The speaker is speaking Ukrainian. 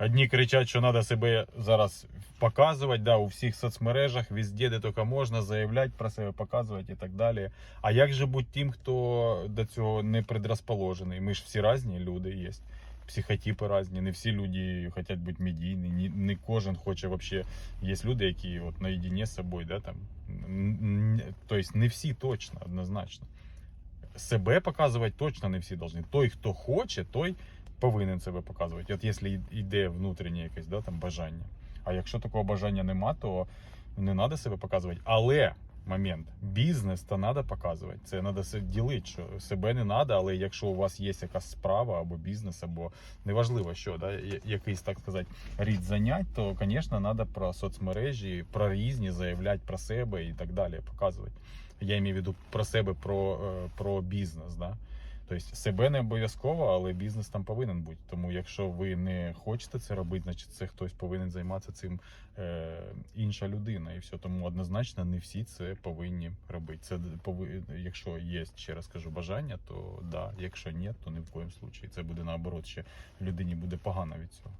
Одні кричать, що треба себе зараз показувати, да, у всіх соцмережах, везде, де тільки можна, заявляти про себе, показувати і так далі. А як же бути тим, хто до цього не предрозположений? Ми ж всі різні люди є. Психотипи різні, не всі люди хочуть бути медійні, не, не кожен хоче вообще. Є люди, які от наедине з собою, да, там. Тобто не всі точно, однозначно. Себе показувати точно не всі повинні. Той, хто хоче, той Повинен себе показувати. От якщо йде внутрішнє якесь да, там, бажання. А якщо такого бажання нема, то не треба себе показувати. Але момент, бізнес то треба показувати. Це треба ділити, що себе не треба, але якщо у вас є якась справа або бізнес, або неважливо що, да, якийсь, так сказати, рід занять, то, звісно, треба про соцмережі, про різні заявляти про себе і так далі, показувати. Я маю в виду про себе, про, е, про бізнес. Да? Тобто себе не обов'язково, але бізнес там повинен бути. Тому якщо ви не хочете це робити, значить це хтось повинен займатися цим е, інша людина. І все. Тому однозначно не всі це повинні робити. Це пови... якщо є, ще раз кажу, бажання, то да. Якщо ні, то ні в коєму случаї. Це буде наоборот ще людині буде погано від цього.